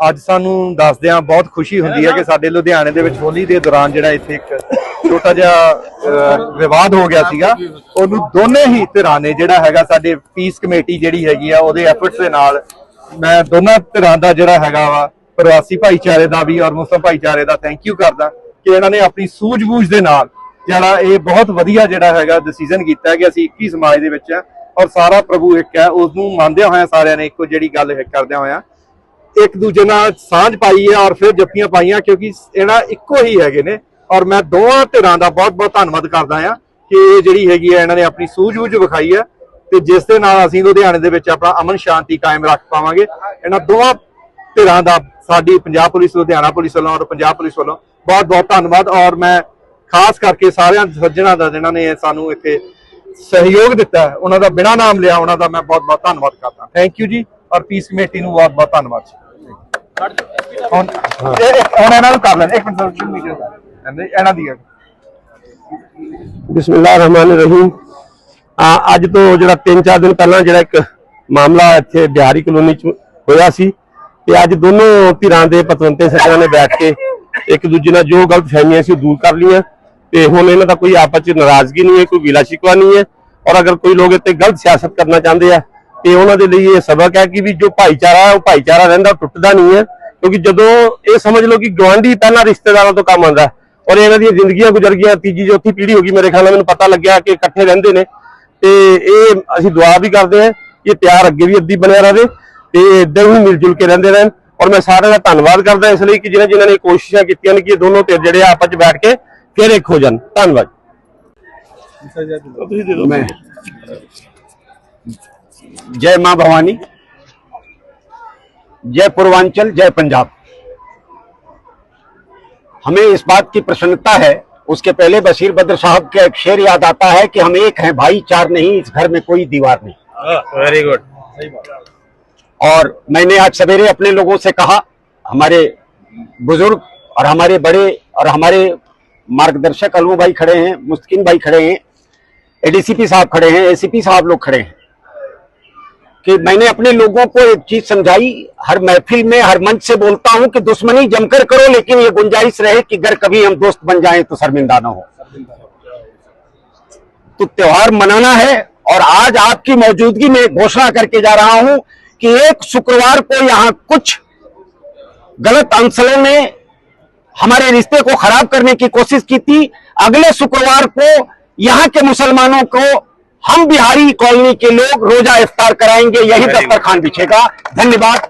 ਅੱਜ ਸਾਨੂੰ ਦੱਸਦਿਆਂ ਬਹੁਤ ਖੁਸ਼ੀ ਹੁੰਦੀ ਹੈ ਕਿ ਸਾਡੇ ਲੁਧਿਆਣੇ ਦੇ ਵਿੱਚ ਹੋਲੀ ਦੇ ਦੌਰਾਨ ਜਿਹੜਾ ਇੱਥੇ ਇੱਕ ਛੋਟਾ ਜਿਹਾ ਵਿਵਾਦ ਹੋ ਗਿਆ ਸੀਗਾ। ਉਹਨੂੰ ਦੋਨੇ ਹੀ ਧਿਰਾਂ ਨੇ ਜਿਹੜਾ ਹੈਗਾ ਸਾਡੇ ਪੀਸ ਕਮੇਟੀ ਜਿਹੜੀ ਹੈਗੀ ਆ ਉਹਦੇ ਐਫਰਟਸ ਦੇ ਨਾਲ ਮੈਂ ਦੋਨਾਂ ਧਿਰਾਂ ਦਾ ਜਿਹੜਾ ਹੈਗਾ ਵਾ ਪ੍ਰਵਾਸੀ ਭਾਈਚਾਰੇ ਦਾ ਵੀ ਔਰ ਮੁਸਲਮ ਭਾਈਚਾਰੇ ਦਾ ਥੈਂਕ ਯੂ ਕਰਦਾ ਕਿ ਇਹਨਾਂ ਨੇ ਆਪਣੀ ਸੂਝ-ਬੂਝ ਦੇ ਨਾਲ ਜਿਹੜਾ ਇਹ ਬਹੁਤ ਵਧੀਆ ਜਿਹੜਾ ਹੈਗਾ ਡਿਸੀਜਨ ਕੀਤਾ ਕਿ ਅਸੀਂ ਇੱਕ ਹੀ ਸਮਾਜ ਦੇ ਵਿੱਚ ਆ ਔਰ ਸਾਰਾ ਪ੍ਰਭੂ ਇੱਕ ਹੈ। ਉਸ ਨੂੰ ਮੰਨਦਿਆਂ ਹੋਇਆਂ ਸਾਰਿਆਂ ਨੇ ਇੱਕੋ ਜਿਹੜੀ ਗੱਲ ਕਰਦਿਆਂ ਹੋਇਆਂ ਇੱਕ ਦੂਜੇ ਨਾਲ ਸਾਂਝ ਪਾਈ ਹੈ ਔਰ ਫਿਰ ਜੱਫੀਆਂ ਪਾਈਆਂ, ਕਿਉਂਕਿ ਇਹਨਾਂ ਇੱਕੋ ਹੀ ਹੈਗੇ ਨੇ। ਔਰ ਮੈਂ ਦੋਵਾਂ ਧਿਰਾਂ ਦਾ ਬਹੁਤ-ਬਹੁਤ ਧੰਨਵਾਦ ਕਰਦਾ ਹਾਂ ਕਿ ਇਹ ਜਿਹੜੀ ਹੈਗੀ ਹੈ, ਇਹਨਾਂ ਨੇ ਆਪਣੀ ਸੂਝ-ਬੂਝ ਵਿਖਾਈ ਹੈ ਤੇ ਜਿਸ ਦੇ ਨਾਲ ਅਸੀਂ ਲੁਧਿਆਣੇ ਦੇ ਵਿੱਚ ਆਪਣਾ ਅਮਨ ਸ਼ਾਂਤੀ ਕਾਇਮ ਰੱਖ ਪਾਵਾਂਗੇ। ਇਹਨਾਂ ਦੋਵਾਂ ਧਿਰਾਂ ਦਾ ਸਾਡੀ ਪੰਜਾਬ ਪੁਲਿਸ, ਲੁਧਿਆਣਾ ਪੁਲਿਸ ਵੱਲੋਂ ਔਰ ਪੰਜਾਬ ਪੁਲਿਸ ਵੱਲੋਂ ਬਹੁਤ-ਬਹੁਤ ਧੰਨਵਾਦ। ਔਰ ਮੈਂ ਖਾਸ ਕਰਕੇ ਸਾਰਿਆਂ ਸੱਜਣਾ ਦਾ ਜਿਨ੍ਹਾਂ ਨੇ ਸਾਨੂੰ ਇੱਥੇ ਸਹਿਯੋਗ ਦਿੱਤਾ ਉਹਨਾਂ ਦਾ ਬਿਨਾਂ ਨਾਮ ਲਿਆ, ਉਹਨਾਂ ਦਾ ਮੈਂ ਬਹੁਤ-ਬਹੁਤ ਧੰਨਵਾਦ ਕਰਦਾ। ਥੈਂਕ ਯੂ ਜੀ, ਔਰ ਪੀਸ ਕਮੇਟੀ ਨੂੰ ਬਹੁਤ-ਬਹੁਤ ਧੰਨਵਾਦ ਜੀ। ਹੁਣ ਇਹ- ਇਹ- ਹੁਣ ਇਹਨਾਂ ਨੂੰ ਕਰ ਲੈਣ, ਇੱਕ ਮਿੰਟ ਸੋਸ਼ਲ ਮੀਡੀਆ ਦਾ ਇਹਨਾਂ ਦੀ ਹੈ। ਬਿਸਮਿਲ੍ਲਾਹਿਰ ਰਹਿਮਾਨਿਰ ਰਹੀਮ ਆ, ਅੱਜ ਤੋਂ ਜਿਹੜਾ 3-4 ਦਿਨ ਪਹਿਲਾਂ ਜਿਹੜਾ ਇੱਕ ਮਾਮਲਾ ਇੱਥੇ ਬਿਹਾਰੀ ਕਲੋਨੀ ਚ ਹੋਇਆ ਸੀ ਤੇ ਅੱਜ ਦੋਨੋਂ ਧਿਰਾਂ ਦੇ ਪਤਵੰਤੇ ਸੱਜਣਾ ਨੇ ਬੈਠ ਕੇ ਇੱਕ ਦੂਜੇ ਨਾਲ ਜੋ ਗਲਤ ਫਹਿਮੀਆਂ ਸੀ ਉਹ ਦੂਰ ਕਰ ਲਈਆਂ ਤੇ ਹੁਣ ਇਹਨਾਂ ਦਾ ਕੋਈ ਆਪਸ ਚ ਨਾਰਾਜ਼ਗੀ ਨਹੀਂ ਹੈ, ਕੋਈ ਗਿਲਾ ਸ਼ਿਕਵਾ ਨਹੀਂ ਹੈ ਔਰ ਅਗਰ ਕੋਈ ਲੋਕ ਇੱਥੇ ਗਲਤ ਸਿਆਸਤ ਕਰਨਾ ਚਾਹੁੰਦੇ ਆ ਤੇ ਉਹਨਾਂ ਦੇ ਲਈ ਇਹ ਸਬਕ ਹੈ ਕਿ ਵੀ ਜੋ ਭਾਈਚਾਰਾ ਹੈ ਉਹ ਭਾਈਚਾਰਾ ਰਹਿੰਦਾ ਟੁੱਟਦਾ ਨਹੀਂ ਹੈ। ਕਿਉਂਕਿ ਜਦੋਂ ਇਹ ਸਮਝ ਲਓ ਕਿ ਗਵਾਂਢੀ ਪਹਿਲਾਂ ਰਿਸ਼ਤੇਦਾਰਾਂ ਤੋਂ ਕੰਮ ਆਉਂਦਾ ਔਰ ਇਹਨਾਂ ਦੀਆਂ ਜ਼ਿੰਦਗੀਆਂ ਗੁਜ਼ਰ ਗਈਆਂ ਤੀਜੀ ਚੌਥੀ ਪੀੜ੍ਹੀ ਹੋ ਗਈ ਮੇਰੇ ਖਿਆਲ ਨਾਲ ਮੈਨੂੰ ਪਤਾ ਲੱਗਿਆ ਕਿ ਇਕੱਠੇ ਰਹਿੰਦੇ ਨੇ। ਤੇ ਇਹ ਅਸੀਂ ਦੁਆ ਵੀ ਕਰਦੇ ਹਾਂ ਕਿ ਇਹ ਪਿਆਰ ਅੱਗੇ ਵੀ ਅੱਧੀ ਬਣਿਆ ਰਹੇ ਤੇ ਇਦਾਂ ਹੀ ਮਿਲ ਜੁਲ ਕੇ ਰਹਿੰਦੇ ਰਹਿਣ। ਔਰ ਮੈਂ ਸਾਰਿਆਂ ਦਾ ਧੰਨਵਾਦ ਕਰਦਾ ਇਸ ਲਈ ਕਿ ਜਿਨ੍ਹਾਂ ਜਿਨ੍ਹਾਂ ਨੇ ਕੋਸ਼ਿਸ਼ਾਂ ਕੀਤੀਆਂ ਨੇ ਕਿ ਇਹ ਦੋਨੋਂ ਧਿਰ ਜਿਹੜੇ ਆਪਸ ਵਿੱਚ ਬੈਠ ਕੇ ਫਿਰ ਇੱਕ ਹੋ ਜਾਣ। ਧੰਨਵਾਦ। ਤੁਸੀਂ ਦੇ ਦਿਓ। मैं जय माँ भवानी जय पूर्वांचल जय पंजाब। हमें इस बात की प्रसन्नता है उसके पहले बशीर बद्र साहब का एक शेर याद आता है कि हम एक हैं भाई चार नहीं इस घर में कोई दीवार नहीं। वेरी गुड और मैंने आज सवेरे अपने लोगों से कहा हमारे बुज़ुर्ग और हमारे बड़े और हमारे मार्गदर्शक अलमू भाई खड़े हैं मुस्किन भाई खड़े हैं एडीसीपी साहब खड़े हैं एसीपी साहब लोग खड़े हैं। कि मैंने अपने लोगों को एक चीज़ समझाई, हर महफिल में, हर मंच से बोलता हूँ कि दुश्मनी जमकर करो, लेकिन ये गुंजाइश रहे कि अगर कभी हम दोस्त बन जाएँ तो शर्मिंदा ना हो। तो त्योहार मनाना है, और आज आपकी मौजूदगी में घोषणा करके जा रहा हूँ कि एक शुक्रवार को यहाँ कुछ गलत अंसलों ने हमारे रिश्ते को खराब करने की कोशिश की थी। अगले शुक्रवार को यहाँ के मुसलमानों को हम बिहारी कॉलोनी के लोग रोजा इफ्तार कराएंगे यही दस्तरखान बिछेगा धन्यवाद